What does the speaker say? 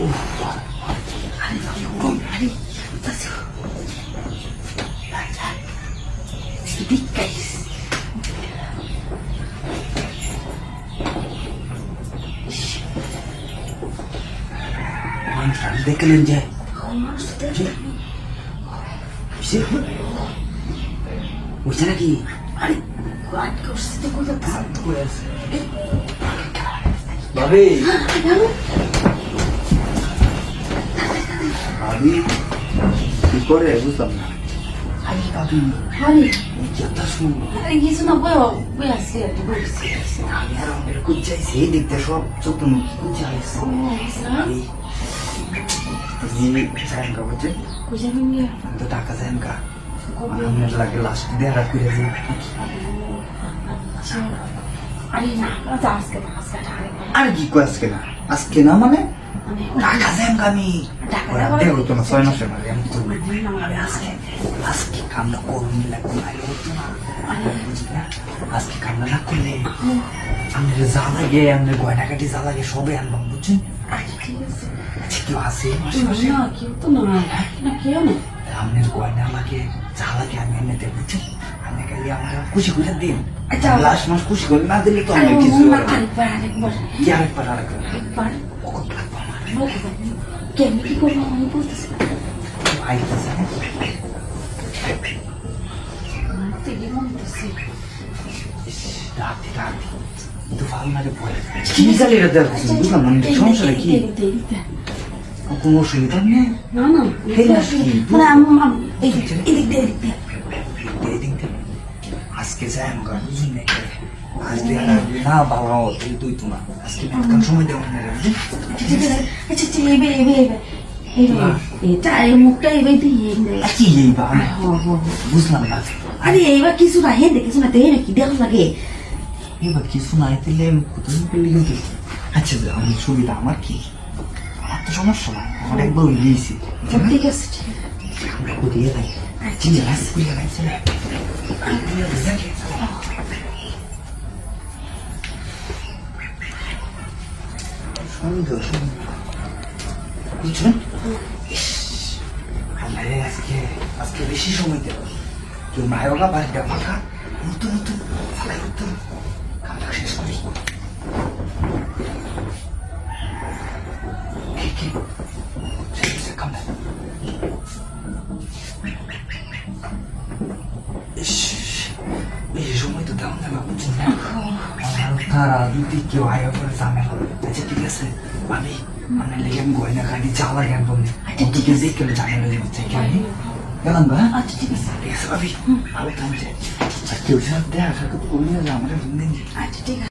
আরে ভাবি। উড়ুন আরে উঠতেছে ভিক্ষাইস মানুষ আমি দেখলেন যে মানুষ তো দেখে কিসে বুঝছে নাকি আরে ভাবি কি করে বুঝলাম না। আরে ভাবি আরে। একটা শুন আরে কিছু না বয় বয় আসছে বলছি আমি আর আমাদের কুচাইছি এই দেখতে সব চোখ মুখি কুচাইছে যাইন কা বুঝছে আমি তো টাকা যাইন কা আমার লাগে লাস্ট দিয়ে রাখি রেখে আরে না আজকে আজকে টাকা কি কয় আজকে না? আজকে না মানে? টাকা যাইন আমি ওরা দেও তো না ছয় মাসের মাঝে আমি তো আজকে আজকে কামনা করুন লাগবে না হতো না। আজকে কামনা না করলে আমাদের যা লাগে আমাদের গয়না কাটি যা লাগে সবে আনবাম বুঝছেন? ঠিক আছে আচ্ছা কেউ আছে আশেপাশে না কেউ তো না না কেউ না আমাদের গয়না যা লাগে আমি এনে দেব বুঝছেন? খুশি করে দিন। আচ্ছা। লাস্ট মাস খুশি করে না দিলে তো আমরা কিছু কি আরেকবার আরেকবার? কেমনি করব আমি বলতেছি আইতেছে রাতে রাতে। বুঝলাম কোনো অসুবিধা নেই? না না মানে আমি এদিক দিয়ে দিয়ে। আজকে যাই আমাকে বুঝুন না আজকে না বাবা তুই তুই তো না আজকে কাল সময় দেওয়া না রে আচ্ছা আচ্ছা এবে এবে এবে এবে এটা এই মুখটা এবে দিয়ে কি এই আমি বুঝলাম না। আরে এইবার কিছু না হে দেখে শোনা দেয় নাকি দেখো লাগে এবার কিছু নাই তাহলে আমি কোথায় কিন্তু আচ্ছা আমি সুবিধা আমার কি? আমার তো সমস্যা নাই আমার একবার ঠিক আছে ঠিক আছে। আমরা কোথায় যাই চলে সুন্দর আজকে আজকে বেশি সময় দেব কেউ মায়োগা বাড়িটা ফাঁকা ফাঁকা নতুন কামটা শেষ কি কি শেষ হয়েছে কামটা ইস, বেশি সময় তো দেওয়া যাবে বুঝছেন না তারা যদি কেউ আয়া করে ঝামেলা আচ্ছা ঠিক আছে। ভাবি মানে লেগে আমি গয়না কাটি জ্বালা জ্ঞান বললি অত কেজি কেউ ঝামেলা যাচ্ছে কেন গেলাম বা আচ্ছা ঠিক আছে ঠিক আছে ভাবি ভালো থাকছে আর কেউ সাথে সাক্ষাৎ করি না যে আমার দিন আচ্ছা ঠিক আছে।